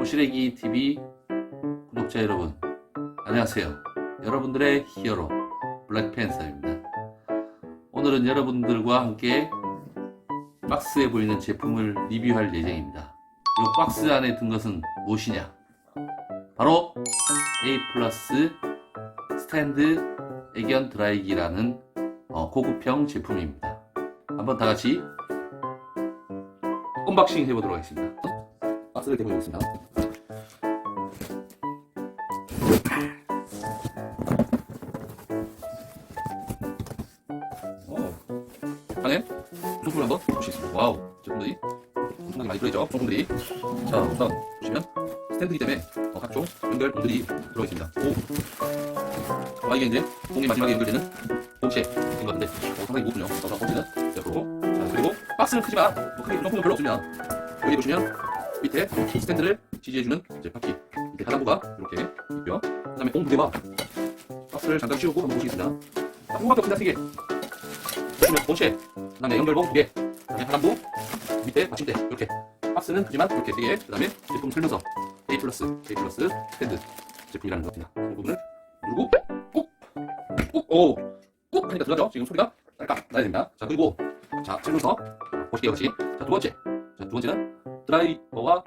오시레기TV 구독자 여러분, 안녕하세요. 여러분들의 히어로 블랙팬서입니다. 오늘은 여러분들과 함께 박스에 보이는 제품을 리뷰할 예정입니다. 이 박스 안에 든 것은 무엇이냐? 바로 A 플러스 스탠드 애견 드라이기라는 어, 고급형 제품입니다. 한번 다 같이 언박싱 해보도록 하겠습니다 박스를 대보겠습니다 안에 소품을 한번 보시겠습니다. 와우, 제품들이 엄청나게 많이 들어있죠. 소품들이. 자, 우선 보시면 스탠드이기 때문에 어, 각종 연결봉들이 들어있습니다. 오. 아, 이게 이제 봉이 마지막에 연결되는 본체인 것 같은데 어, 상당히 무겁군요. 그래서 본체는 옆으로. 박스는 크지만 뭐 크게 구성품은 별로 없으면 여기 보시면 밑에 스탠드를 지지해주는 이제 바퀴 밑에 하단부가 이렇게 있고요. 그 다음에 봉 무게와 박스를 잠깐 씌우고 한번 보시겠습니다. 자, 봉밖에 없습니다. 3개. 보시면 본체, 그 다음에 연결봉 2개, 그 다음에 하단부, 밑에 받침대 이렇게 박스는 크지만 이렇게 3개, 그 다음에 제품 설명서 A 플러스, A 플러스 스탠드 제품이라는 것 같습니다. 이 부분을 누르고 꾹, 꾹, 오, 꾹 하니까 들어가죠. 지금 소리가 딸깍 나야 됩니다. 자 그리고 자 설명서 보실게요 같이. 자두 번째, 자 두 번째는 드라이버와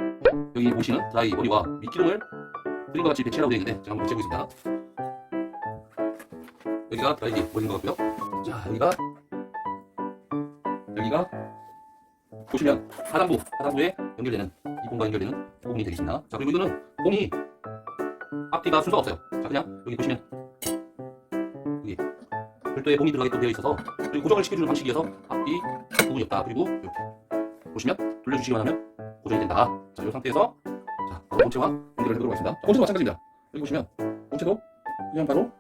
여기 보시는 드라이버리와 밑기름을 그림과 같이 배치하고 되어 있는데 제가 한번 배치해보겠습니다. 여기가 드라이기 머리인 것 같고요. 자 여기가 여기가 보시면 하단부 하단부에 연결되는 이 봉과 연결되는 부분이 되겠습니다. 자 그리고 이거는 봉이 앞뒤가 순서가 없어요. 자 그냥 여기 보시면 별도의 봉이 들어가게끔 되어 있어서 그리고 고정을 시켜주는 방식이어서 앞뒤 부분이 없다. 그리고 이렇게 보시면 돌려주시기만 하면 고정이 된다. 자 이 상태에서 자 바로 본체와 연결을 해보도록 하겠습니다. 자, 본체도 마찬가지입니다. 여기 보시면 본체도 그냥 바로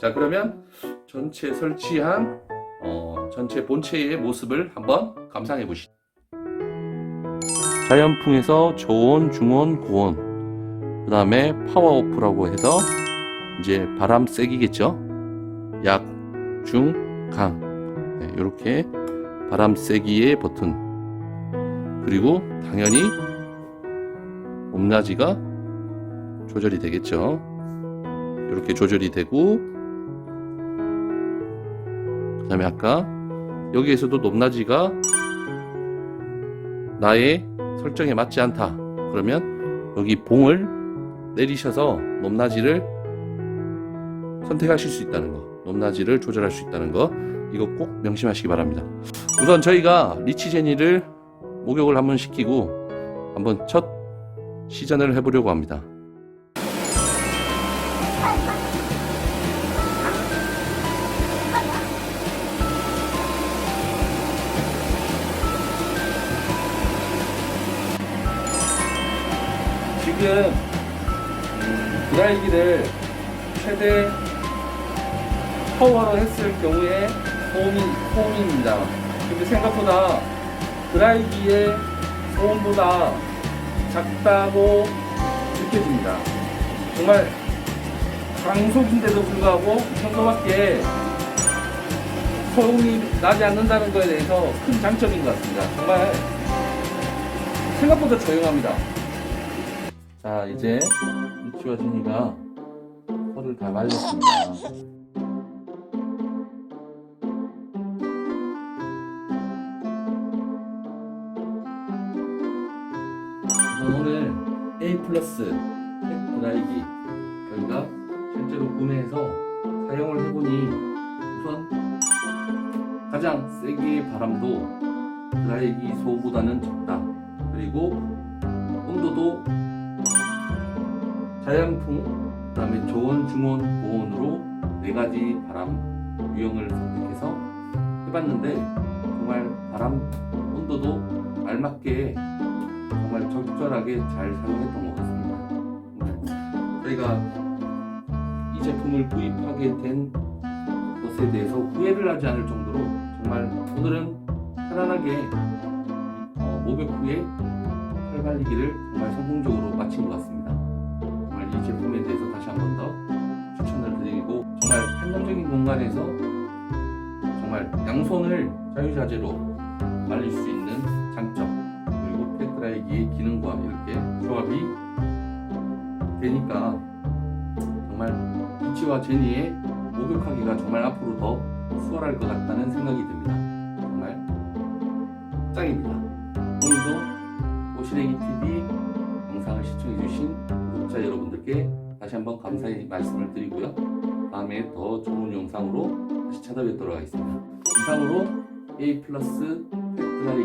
자 그러면 전체 설치한 어, 전체 본체의 모습을 한번 감상해 보시죠. 자연풍에서 저온, 중온, 고온 그 다음에 파워오프라고 해서 이제 바람 세기겠죠. 약, 중, 강 네, 이렇게 바람 세기의 버튼 그리고 당연히 높낮이가 조절이 되겠죠. 이렇게 조절이 되고 그 다음에 아까 여기에서도 높낮이가 나의 설정에 맞지 않다 그러면 여기 봉을 내리셔서 높낮이를 선택하실 수 있다는 거 높낮이를 조절할 수 있다는 거 이거 꼭 명심하시기 바랍니다. 우선 저희가 리치 제니를 목욕을 한번 시키고 한번 첫 시전을 해보려고 합니다. 지금 음, 드라이기를 최대 파워로 했을 경우에 소음이 소음입니다. 근데 생각보다 드라이기의 소음보다 작다고 느껴집니다. 정말 강속인데도 불구하고 이 정도밖에 소음이 나지 않는다는 것에 대해서 큰 장점인 것 같습니다. 정말 생각보다 조용합니다. 자 이제 미치와 준이가 털을 다 말렸습니다. 오늘 A 플러스 드라이기 저희가 실제로 구매해서 사용을 해보니 우선 가장 세게 바람도 드라이기 소보다는 적다. 그리고 온도도 자연풍, 그다음에 저온, 중온, 고온으로 네 가지 바람 유형을 선택해서 해봤는데 정말 바람 온도도 알맞게 정말 적절하게 잘 사용했던 것 같습니다. 정말 저희가 이 제품을 구입하게 된 것에 대해서 후회를 하지 않을 정도로 정말 오늘은 편안하게 어, 목욕 후에 털 관리기를 정말 성공적으로 마친 것 같습니다. 이 제품에 대해서 다시 한 번 더 추천을 드리고 정말 한정적인 공간에서 정말 양손을 자유자재로 말릴 수 있는 장점 그리고 드라이기 기능과 이렇게 조합이 되니까 정말 비치와 제니의 목욕하기가 정말 앞으로 더 수월할 것 같다는 생각이 듭니다. 정말 짱입니다. 오늘도 오시래기 TV 영상을 시청해주신 여러분들께 다시 한번 감사의 말씀을 드리고요. 다음에 더 좋은 영상으로 다시 찾아뵙도록 하겠습니다. 이상으로 A 플러스 펫 드라이